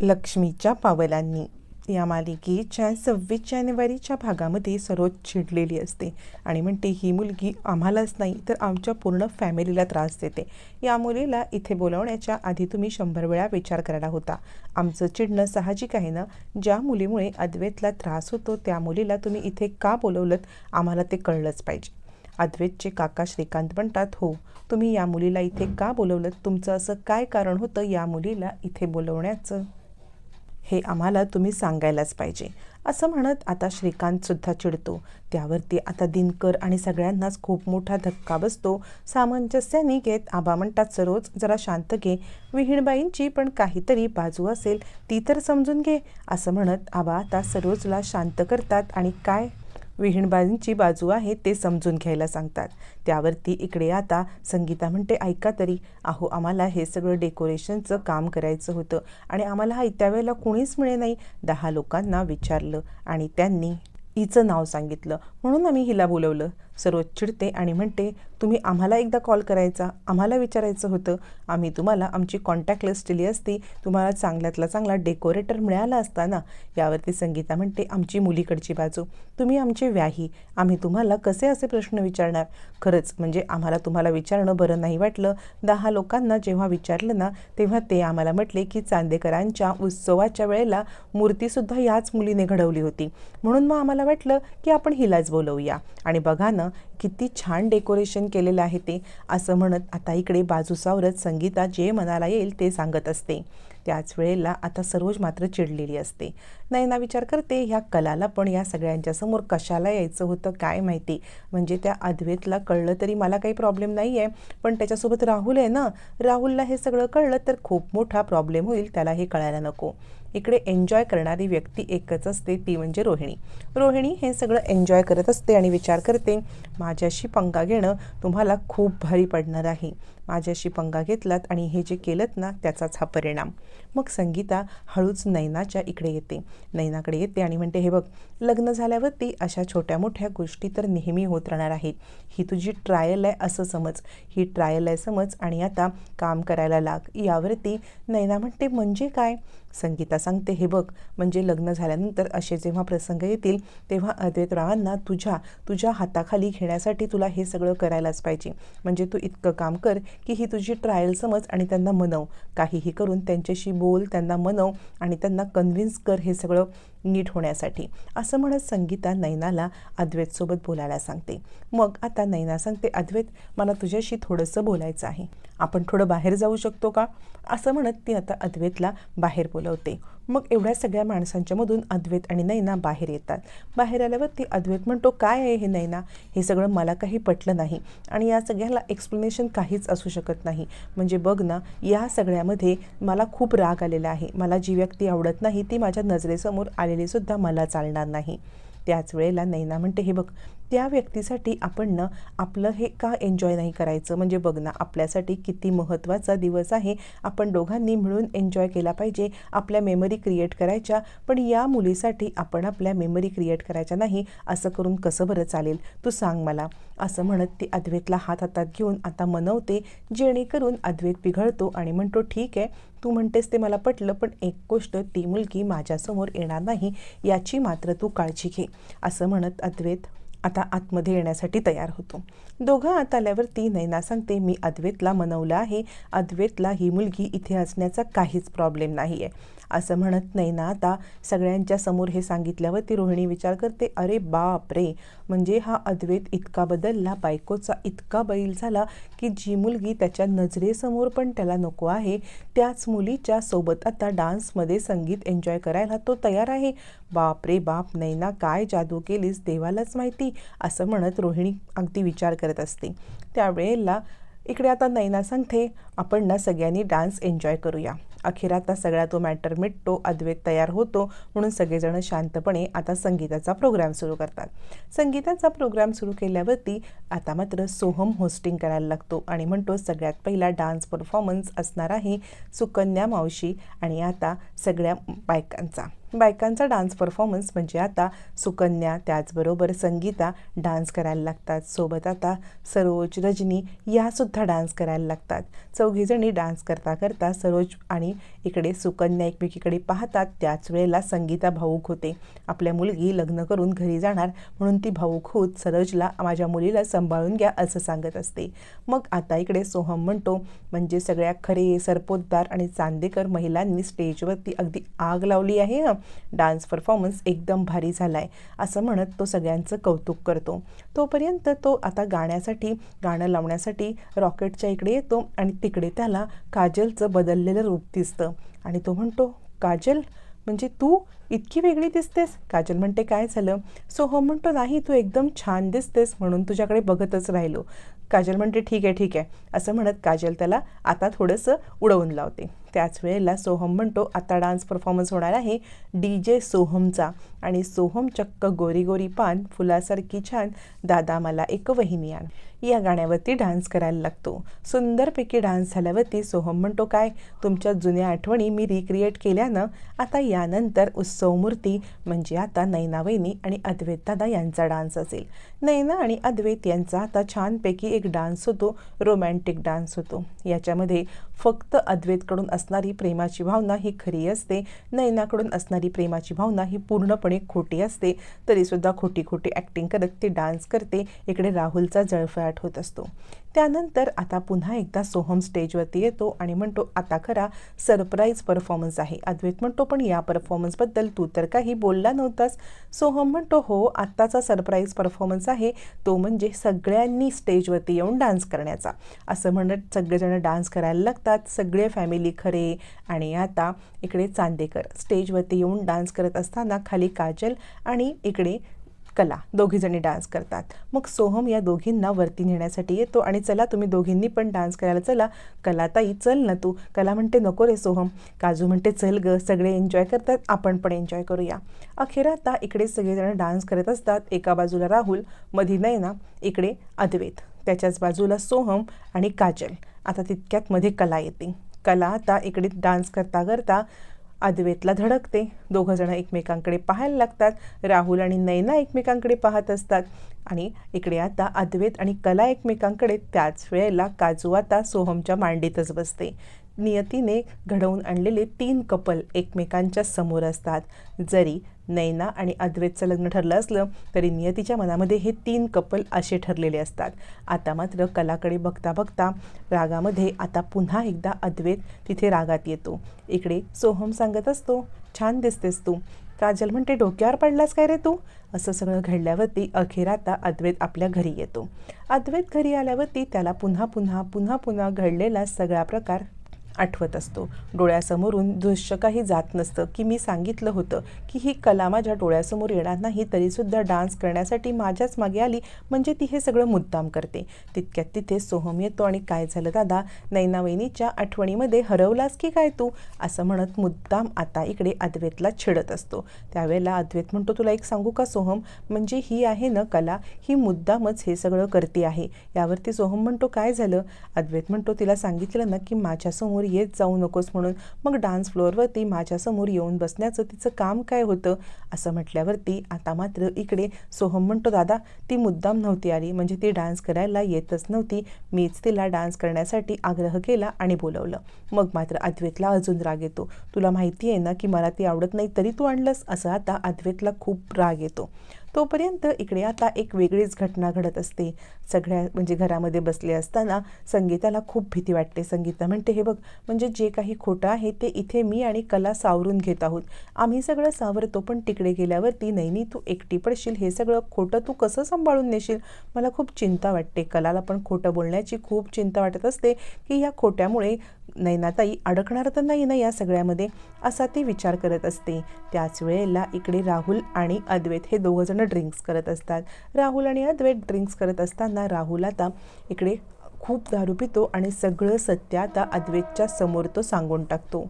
लक्ष्मीच्या पावलांनी. या मालिकेच्या सव्वीस जानेवारीच्या भागामध्ये सरोज चिडलेली असते आणि म्हणते ही मुलगी आम्हालाच नाही तर आमच्या पूर्ण फॅमिलीला त्रास देते या मुलीला इथे बोलवण्याच्या आधी तुम्ही शंभर वेळा विचार करायला होता. आमचं चिडणं साहजिक आहे ना? ज्या मुलीमुळे अद्वैतला त्रास होतो त्या मुलीला तुम्ही इथे का बोलवलं आम्हाला ते कळलंच पाहिजे. अद्वैतचे काका श्रीकांत म्हणतात हो तुम्ही या मुलीला इथे का बोलवलं तुमचं असं काय कारण होतं या मुलीला इथे बोलवण्याचं? हे आम्हाला तुम्ही सांगायलाच पाहिजे. असं म्हणत आता श्रीकांतसुद्धा चिडतो. त्यावरती आता दिनकर आणि सगळ्यांनाच खूप मोठा धक्का बसतो. सामंजस्याने घेत आबा म्हणतात सरोज जरा शांत घे. विहीणबाईंची पण काहीतरी बाजू असेल ती तर समजून घे असं म्हणत आबा आता सरोजला शांत करतात आणि काय विहीणबाईंची बाजू आहे ते समजून घ्यायला सांगतात. त्यावरती इकडे आता संगीता म्हणते ऐका तरी अहो आम्हाला हे सगळं डेकोरेशनचं काम करायचं होतं आणि आम्हाला त्या वेळेला कोणीच मिळे नाही. दहा लोकांना विचारलं आणि त्यांनी हिचं नाव सांगितलं. म्हणून आम्ही हिला बोलवलं. सरोज चिडते आणि म्हणते तुम्ही आम्हाला एकदा कॉल करायचा. आम्हाला विचारायचं होतं. आम्ही तुम्हाला आमची कॉन्टॅक्ट लिस्ट दिली असती. तुम्हाला चांगल्यातला चांगला डेकोरेटर मिळाला असता ना यावरती संगीता म्हणते आमची मुलीकडची बाजू. तुम्ही आमचे व्याही. आम्ही तुम्हाला कसे असे प्रश्न विचारणार? खरंच म्हणजे आम्हाला तुम्हाला विचारणं बरं नाही वाटलं. दहा लोकांना जेव्हा विचारलं ना तेव्हा ते आम्हाला म्हटले की चांदेकरांच्या उत्सवाच्या वेळेला मूर्तीसुद्धा याच मुलीने घडवली होती. म्हणून मग आम्हाला वाटलं की आपण हिलाच बोलवूया. आणि बघा ना किती छान डेकोरेशन केलेलं आहे ते असं म्हणत आता इकडे बाजूसावरच संगीता जे मनाला येईल ते सांगत असते. त्याच वेळेला आता सरोज मात्र चिडलेली असते. नयना विचार करते ह्या कलाला पण या सगळ्यांच्या समोर कशाला यायचं होतं काय माहिती? म्हणजे त्या अद्वेतला कळलं तरी मला काही प्रॉब्लेम नाही आहे पण त्याच्यासोबत राहुल आहे ना? राहुलला हे सगळं कळलं तर खूप मोठा प्रॉब्लेम होईल त्याला हे कळायला नको. इकडे एन्जॉय करणारी व्यक्ती एकच असते ती म्हणजे रोहिणी. रोहिणी हे सगळं एन्जॉय करत असते आणि विचार करते माझ्याशी पंगा घेणं तुम्हाला खूप भारी पडणार आहे. माझ्याशी पंगा घेतलात आणि हे जे केलं ना त्याचाच हा परिणाम. मग संगीता हळूच नैनाच्या इकडे येते. नैनाकडे येते आणि म्हणते हे बघ लग्न झाल्यावरती अशा छोट्या मोठ्या गोष्टी तर नेहमी होत राहणार आहेत. ही तुझी ट्रायल आहे असं समज. ही ट्रायल आहे समज आणि आता काम करायला लाग. यावरती नैना म्हणते म्हणजे काय? संगीता सांगते हे बघ म्हणजे लग्न झाल्यानंतर असे जेव्हा प्रसंग येतील तेव्हा अद्वैतरावांना तुझ्या तुझ्या हाताखाली घेण्यासाठी तुला हे सगळं करायलाच पाहिजे. म्हणजे तू इतकं काम कर की ही तुझी ट्रायल समज आणि त्यांना मनव. काहीही करून त्यांच्याशी बोल त्यांना मनव आणि त्यांना कन्व्हिन्स कर हे सगळं. नीट होण्यासाठी. असं म्हणत संगीता नैनाला अद्वैतसोबत बोलायला सांगते. मग आता नैना सांगते अद्वैत मला तुझ्याशी थोडंसं बोलायचं आहे. आपण थोडं बाहेर जाऊ शकतो का? असं म्हणत ती आता अद्वैतला बाहेर बोलवते. मग एवढ्या सगळ्या माणसांच्यामधून अद्वैत आणि नैना बाहेर येतात. बाहेर आल्यावर ती अद्वैत म्हणतो काय आहे हे नैना? हे सगळं मला काही पटलं नाही आणि या सगळ्याला एक्सप्लेनेशन काहीच असू शकत नाही. म्हणजे बघ ना या सगळ्यामध्ये मला खूप राग आलेला आहे. मला जी व्यक्ती आवडत नाही ती माझ्या नजरेसमोर आलेलीसुद्धा मला चालणार नाही. त्याच वेळेला नैना म्हणते हे बघ त्या व्यक्तीसाठी आपण ना आपलं हे का एन्जॉय नाही करायचं? म्हणजे बघ ना आपल्यासाठी किती महत्त्वाचा दिवस आहे. आपण दोघांनी मिळून एन्जॉय केला पाहिजे आपल्या मेमरी क्रिएट करायच्या. पण या मुलीसाठी आपण आपल्या मेमरी क्रिएट करायच्या नाही असं करून कसं बरं चालेल? तू सांग मला. असं म्हणत ती अद्वैतला हात हातात घेऊन आता मनवते जेणेकरून अद्वैत पिघळतो आणि म्हणतो ठीक आहे तू म्हणतेस ते मला पटलं पण एक गोष्ट ती मुलगी माझ्यासमोर येणार नाही याची मात्र तू काळजी घे. असं म्हणत अद्वैत आता आतमध्ये येण्यासाठी तयार होतो. दोघं आत आल्यावरती नैना सांगते मी अद्वैतला मनवलं आहे. अद्वैतला ही मुलगी इथे असण्याचा काहीच प्रॉब्लेम नाही आहे असं म्हणत नाही ना. आता सगळ्यांच्या समोर हे सांगितल्यावर ती रोहिणी विचार करते अरे बाप रे म्हणजे हा अद्वैत इतका बदलला बायकोचा इतका बैल झाला की जी मुलगी त्याच्या नजरेसमोर पण त्याला नको आहे त्याच मुलीच्या सोबत आता डान्समध्ये संगीत एन्जॉय करायला तो तयार आहे. बाप रे बाप नैना काय जादू केलीस देवालाच माहिती? असं म्हणत रोहिणी अगदी विचार करत असते. त्यावेळेला इकडे आता नैना सांगते आपण ना सगळ्यांनी डान्स एन्जॉय करूया. अखेर आता सगळा तो मॅटर मिटतो अद्वैत तयार होतो म्हणून सगळेजण शांतपणे आता संगीताचा प्रोग्राम सुरू करतात. संगीताचा प्रोग्राम सुरू केल्यावरती आता मात्र सोहम होस्टिंग करायला लागतो आणि म्हणतो सगळ्यात पहिला डान्स परफॉर्मन्स असणार आहे सुकन्या मावशी आणि आता सगळ्या बायकांचा. बायकांचा डान्स परफॉर्मन्स म्हणजे आता सुकन्या त्याचबरोबर संगीता डान्स करायला लागतात. सोबत आता सरोज रजनी यासुद्धा डान्स करायला लागतात. चौघीजणी डान्स करता करता सरोज आणि इकडे सुकन्या एकमेकीकडे पाहतात. त्याच वेळेला संगीता भाऊक होते. आपल्या मुलगी लग्न करून घरी जाणार म्हणून ती भाऊक होत सरोजला माझ्या मुलीला सांभाळून घ्या असं सांगत असते. मग आता इकडे सोहम म्हणतो म्हणजे सगळ्या खरे सरपोतदार आणि चांदेकर महिलांनी स्टेजवरती अगदी आग लावली आहे डान्स परफॉर्मन्स एकदम भारी झाला आहे असं म्हणत तो सगळ्यांचं कौतुक करतो. तोपर्यंत तो आता गाण्यासाठी गाणं लावण्यासाठी रॉकेटच्या इकडे येतो आणि तिकडे त्याला काजलचं बदललेलं रूप दिसतं. आणि तो म्हणतो काजल म्हणजे तू इतकी वेगळी दिसतेस? काजल म्हणते काय झालं? सो हो म्हणतो नाही तू एकदम छान दिसतेस म्हणून तुझ्याकडे बघतच राहिलो. काजल म्हणते ठीक आहे ठीक आहे असं म्हणत काजल त्याला आता थोडंसं उडवून लावते. त्याच वेळेला सोहम म्हणतो आता डान्स परफॉर्मन्स होणार आहे. D J सोहमचा. आणि सोहम चक्क गोरी गोरी पान फुलासारखी छान दादा मला एक वहिनी आण. या गाण्यावरती डान्स करायला लागतो. सुंदरपैकी डान्स झाल्यावरती सोहम म्हणतो काय तुमच्या जुन्या आठवणी मी रिक्रिएट केल्यानं आता यानंतर उत्सव मूर्ती म्हणजे आता नैना वहिनी आणि अद्वैत दादा यांचा डान्स असेल. नैना आणि अद्वैत यांचा आता छानपैकी एक डान्स होतो रोमॅन्टिक डान्स होतो. याच्यामध्ये फक्त अद्वैतकडून असणारी प्रेमाची भावना ही खरी असते. नयनाकडून असणारी प्रेमाची भावना ही पूर्णपणे खोटी असते. तरीसुद्धा खोटी खोटी ॲक्टिंग करत ती डान्स करते. इकडे राहुलचा जळफळाट होत असतो. त्यानंतर आता पुन्हा एकदा सोहम स्टेजवरती येतो आणि म्हणतो आता खरा सरप्राईज परफॉर्मन्स आहे. अद्वैत म्हणतो पण या परफॉर्मन्सबद्दल तू तर काही बोलला नव्हतास. सोहम म्हणतो हो आत्ताचा सरप्राईज परफॉर्मन्स आहे तो म्हणजे सगळ्यांनी स्टेजवरती येऊन डान्स करण्याचा. असं म्हणत सगळेजण डान्स करायला लागतात सगळे फॅमिली खरे आणि आता इकडे चांदेकर स्टेजवरती येऊन डान्स करत असताना खाली काजल आणि इकडे कला. दोघीजणी डान्स करतात. मग सोहम या दोघींना वरती नेण्यासाठी येतो आणि चला तुम्ही दोघींनी पण डान्स करायला चला. कलाताई चल ना तू. कला म्हणते नको रे सोहम. काजू म्हणते चल ग सगळे एन्जॉय करतात. आपण पण एन्जॉय करूया. अखेर आता इकडे सगळेजण डान्स करत असतात. एका बाजूला राहुल मधी नयना इकडे अद्वैत. त्याच्याच बाजूला सोहम आणि काजल. आता तितक्यात मध्ये कला येते. कला आता इकडे डान्स करता करता अद्वेतला धडकते. दोघंजणं एकमेकांकडे पाहायला लागतात. राहुल आणि नैना एकमेकांकडे पाहत असतात. आणि इकडे आता अद्वैत आणि कला एकमेकांकडे त्याच वेळेला काजू आता सोहमच्या मांडीतच बसते. नियतीने घडवून आणलेले तीन कपल एकमेकांच्या समोर असतात. जरी नैना आणि अद्वैतचं लग्न ठरलं असलं तरी नियतीच्या मनामध्ये हे तीन कपल असे ठरलेले असतात. आता मात्र कलाकडे बघता बघता रागामध्ये आता पुन्हा एकदा अद्वैत तिथे रागात येतो. इकडे सोहम सांगत असतो छान दिसतेस तू. काजल म्हणते डोक्यावर पडलास काय रे तू? असं सगळं घडल्यावरती अखेर आता अद्वैत आपल्या घरी येतो. अद्वैत घरी आल्यावरती त्याला पुन्हा पुन्हा पुन्हा पुन्हा घडलेला सगळा प्रकार आठवत असतो. डोळ्यासमोरून दृश्य काही जात नसतं की मी सांगितलं होतं की ही कला माझ्या डोळ्यासमोर येणार नाही तरीसुद्धा डान्स करण्यासाठी माझ्याच मागे आली म्हणजे ती हे सगळं मुद्दाम करते. तितक्यात तिथे सोहम येतो आणि काय झालं दादा? नैनावैनीच्या आठवणीमध्ये हरवलास की काय तू? असं म्हणत मुद्दाम आता इकडे अद्वैतला छेडत असतो. त्यावेळेला अद्वैत म्हणतो तुला एक सांगू का सोहम? म्हणजे ही आहे ना कला ही मुद्दामच हे सगळं करते आहे. यावरती सोहम म्हणतो काय झालं? अद्वैत म्हणतो तिला सांगितलं ना की माझ्यासमोर येत जाऊ नकोस म्हणून मग डान्स फ्लोअरवरती माझ्यासमोर येऊन बसण्याचं तिचं काम काय होतं? असं म्हटल्यावरती आता मात्र इकडे सोहम म्हणतो दादा ती मुद्दाम नव्हती आली. म्हणजे ती डान्स करायला येतच नव्हती. मीच तिला डान्स करण्यासाठी आग्रह केला आणि बोलवलं. मग मात्र अद्वेतला अजून राग येतो. तुला माहिती आहे ना की मला ती आवडत नाही तरी तू आणलंस. असं आता अद्वेतला खूप राग येतो. तोपर्यंत इकडे आता एक वेगळीच घटना घडत असते. सगळ्या म्हणजे घरामध्ये बसले असताना संगीताला खूप भीती वाटते. संगीता म्हणते हे बघ म्हणजे जे काही खोटं आहे ते इथे मी आणि कला सावरून घेत आहोत. आम्ही सगळं सावरतो पण तिकडे गेल्यावरती नैनी तू एकटी पडशील. हे सगळं खोटं तू कसं सांभाळून नेशील? मला खूप चिंता वाटते. कलाला पण खोटं बोलण्याची खूप चिंता वाटत असते की या खोट्यामुळे नैनाताई अडकणार तर नाही ना या सगळ्यामध्ये असा ती विचार करत असते. त्याच वेळेला इकडे राहुल आणि अद्वैत हे दोघंजणं ड्रिंक्स करत असतात. राहुल आणि अद्वैत ड्रिंक्स करत असताना राहुल आता इकडे खूप दारू पितो आणि सगळं सत्य आता अद्वैतच्या समोर तो सांगून टाकतो.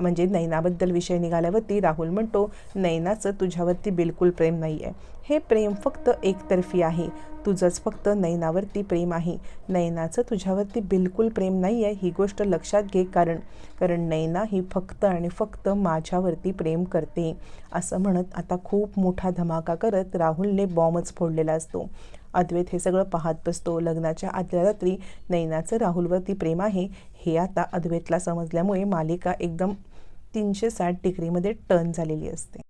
म्हणजे नैनाबद्दल विषय निघाल्यावरती राहुल म्हणतो नैनाचं तुझ्यावरती बिलकुल प्रेम नाही आहे हे प्रेम फक्त एकतर्फी आहे. तुझंच फक्त नैनावरती प्रेम आहे. नैनाचं तुझ्यावरती बिलकुल प्रेम नाही आहे ही गोष्ट लक्षात घे कारण कारण नैना ही फक्त आणि फक्त माझ्यावरती प्रेम करते. असं म्हणत आता खूप मोठा धमाका करत राहुलने बॉम्बच फोडलेला असतो. अद्वैत हे सगळं पाहत बसतो. लग्नाच्या आदल्या रात्री नैनाचं राहुलवरती प्रेम आहे. हे आता अद्वैतला समजल्यामुळे मालिका एकदम तीनशे साठ डिग्रीमध्ये टर्न झालेली असते.